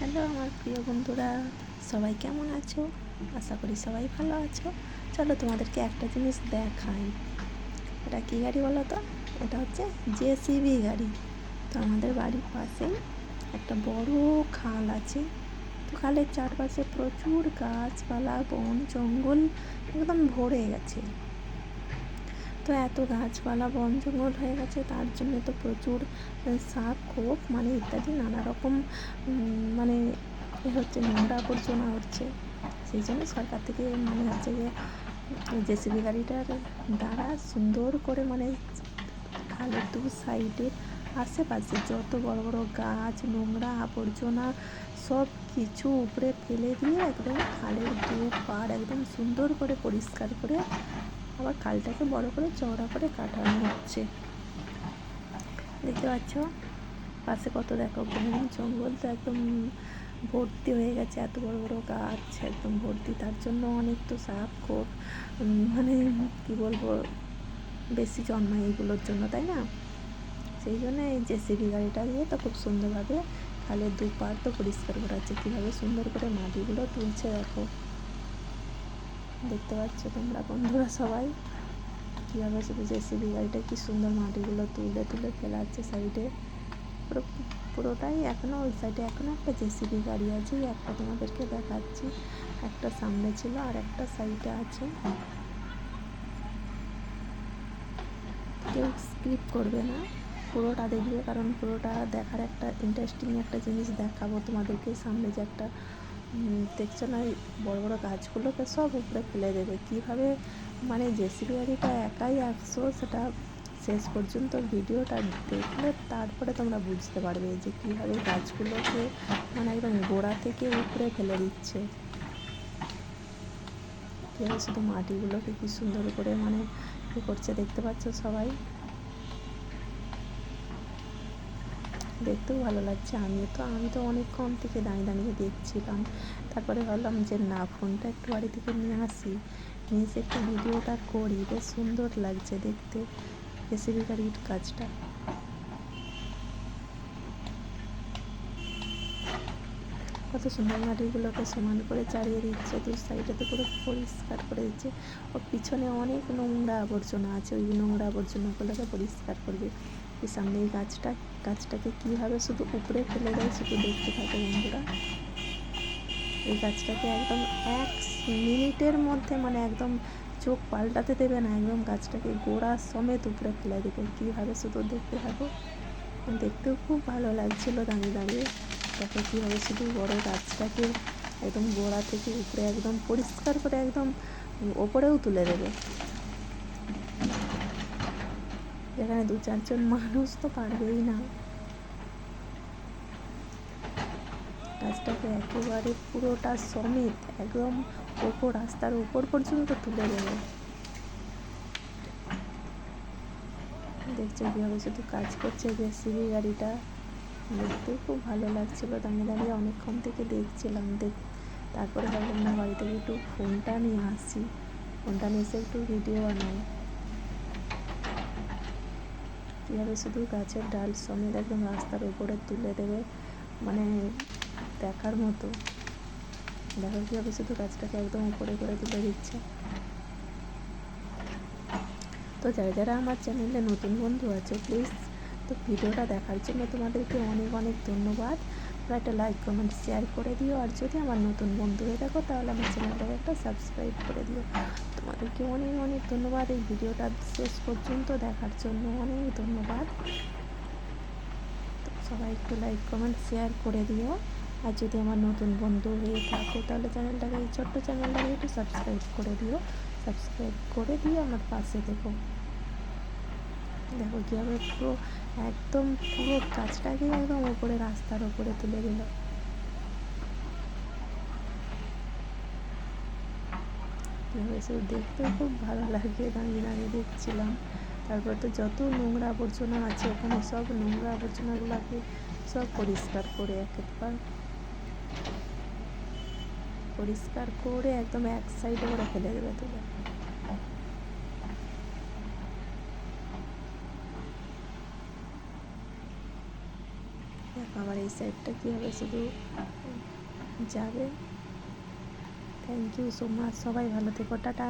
Hello আমার প্রিয় বন্ধুরা, সবাই কেমন আছো? আশা করি সবাই ভালো আছো। চলো তোমাদেরকে একটা জিনিস দেখাই। এটা কী গাড়ি বলো তো? এটা হচ্ছে জেসিবি গাড়ি। তো আমাদের বাড়ির পাশে একটা বড় খাল আছে। তো খালের চারপাশে প্রচুর গাছপালা, বন, জঙ্গল একদম ভরে গেছে। তো এত গাছপালা বন জঙ্গল হয়ে গেছে, তার জন্য তো প্রচুর সাপ খোপ মানে ইত্যাদি নানা রকম মানে হচ্ছে নোংরা আবর্জনা হচ্ছে। সেই জন্য সরকার থেকে মানে হচ্ছে যে জেসিবি গাড়িটার দ্বারা সুন্দর করে মানে খালের দু সাইডের আশেপাশে যত বড় বড় গাছ, নোংরা আবর্জনা, সব কিছু উপরে ফেলে দিয়ে একদম খালের দু পাড় একদম সুন্দর করে পরিষ্কার করে আবার খালটাকে বড় করে চওড়া করে কাটানো হচ্ছে। দেখতে পাচ্ছ? পাশে কত দেখো জঙ্গল তো একদম ভর্তি হয়ে গেছে, এত বড় বড় গাছ, একদম ভর্তি। তার জন্য অনেক তো সাপ, খোপ মানে কি বলব, বেশি জন্মায় এইগুলোর জন্য, তাই না? সেই জন্য এই জেসিবি গাড়িটা দিয়ে তো খুব সুন্দরভাবে খালের দুপার তো পরিষ্কার করা হচ্ছে কীভাবে সুন্দর করে মাটিগুলো তুলছে দেখো। দেখতে পাচ্ছ তোমরা বন্ধুরা সবাই। কীভাবে শুধু জেসিবি গাড়িটা কি সুন্দর মাটিগুলো তুলে তুলে ফেলাচ্ছে সাইডে। পুরো, পুরোটাই এখনও ওই সাইডে এখনও একটা জেসিবি গাড়ি আছে একটা তোমাদেরকে দেখাচ্ছি। একটা সামনে ছিল আর একটা সাইডে আছে। কেউ স্কিপ করবে না, পুরোটা দেখবে, কারণ পুরোটা দেখার একটা ইন্টারেস্টিং একটা জিনিস দেখাবো তোমাদেরকে সামনে যে একটা দেখছ না বড় বড় গাছগুলোকে সব উপরে ফেলে দেবে। কীভাবে? মানে জেসিবি গাড়িটা একাই একশো সেটা শেষ পর্যন্ত ভিডিওটা দেখলে তারপরে তোমরা বুঝতে পারবে যে কীভাবে গাছগুলোকে মানে একদম গোড়া থেকে উপরে ফেলে দিচ্ছে। কীভাবে শুধু মাটিগুলোকে কি সুন্দর করে মানে করছে দেখতে পাচ্ছ সবাই? দেখতেও ভালো লাগছে। আমিও তো, আমি তো অনেকক্ষণ থেকে দাঁড়িয়ে দাঁড়িয়ে দেখছিলাম। তারপরে ভাবলাম যে না, ফোনটা একটু বাড়ি থেকে নিয়ে আসি। নিয়ে এসে একটু ভিডিওটা করি, বেশ সুন্দর লাগছে দেখতে। জেসিবি গাড়ির কাজটা। কত সুন্দর মাটিগুলোকে সমান করে চালিয়ে দিচ্ছে, দু সাইডে তো পুরো পরিষ্কার করে দিচ্ছে। ও পিছনে অনেক নোংরা আবর্জনা আছে, ওই নোংরা আবর্জনাগুলোকে পরিষ্কার করবে। এই সামনে এই গাছটা, গাছটাকে কীভাবে শুধু উপরে ফেলে দেয় শুধু দেখতে থাকে বন্ধুরা। এই গাছটাকে একদম এক মিনিটের মধ্যে মানে একদম চোখ পাল্টাতে দেবে না, একদম গাছটাকে গোড়া সমেত উপরে ফেলে দেবে। কীভাবে শুধু দেখতে থাকো। দেখতেও খুব ভালো লাগছিল দাঁড়িয়ে দাঁড়িয়ে দেখো কীভাবে শুধু বড় গাছটাকে একদম গোড়া থেকে উপরে একদম পরিষ্কার করে একদম ওপরেও তুলে দেবে। যেখানে দু চারজন মানুষ তো পারবেই না। গাছটাকে একেবারে পুরোটা সমেত একদম ওপর, রাস্তার ওপর পর্যন্ত তুলে দেবে। দেখছ কীভাবে শুধু কাজ করছে জেসিবি গাড়িটা। দেখতে খুব ভালো লাগছিল দাঁড়িয়ে দাঁড়িয়ে অনেকক্ষণ থেকে দেখছিলাম। দেখ, তারপরে ভাবলাম না, বাড়ি থেকে একটু ফোনটা নিয়ে আসি। ফোনটা নিয়ে এসে একটু ভিডিও বানাই। কীভাবে শুধু গাছের ডাল সমেত একদম রাস্তার উপরে তুলে দেবে মানে দেখার মতো। দেখো কীভাবে শুধু গাছটাকে একদম উপরে করে তুলে দিচ্ছে। তো যারা যারা আমার চ্যানেলে নতুন বন্ধু আছে প্লিজ তো ভিডিওটা দেখার জন্য তোমাদেরকে অনেক অনেক ধন্যবাদ। তোমরা একটা লাইক কমেন্ট শেয়ার করে দিও। আর যদি আমার নতুন বন্ধু হয়ে থাকো, তাহলে আমার চ্যানেলটাকে একটা সাবস্ক্রাইব করে দিও। তোমাদেরকে অনেক অনেক ধন্যবাদ এই ভিডিওটা শেষ পর্যন্ত দেখার জন্য। অনেক ধন্যবাদ। সবাই একটু লাইক কমেন্ট শেয়ার করে দিও। আর যদি আমার নতুন বন্ধু হয়ে থাকো, তাহলে চ্যানেলটাকে, এই ছোট্ট চ্যানেলটাকে একটু সাবস্ক্রাইব করে দিও। সাবস্ক্রাইব করে দিয়ে আমার পাশে দেখো দেখো কীভাবে পুরো একদম পুরো গাছটাকে একদম ওপরে, রাস্তার ওপরে তুলে দিল শুধু দেখতেও খুব ভালো লাগে দাঁড়িয়ে দাঁড়িয়ে দেখছিলাম। তারপর তো যত নোংরা আবর্জনা আছে, ওখানে সব নোংরা আবর্জনাগুলোকে সব পরিষ্কার করে একবার পরিষ্কার করে একদম এক সাইডে করে ফেলে দেবে তুলে আবার এই সাইডটা কী হবে শুধু যাবে। থ্যাংক ইউ সো মাচ সবাই ভালো থেকো, টাটা।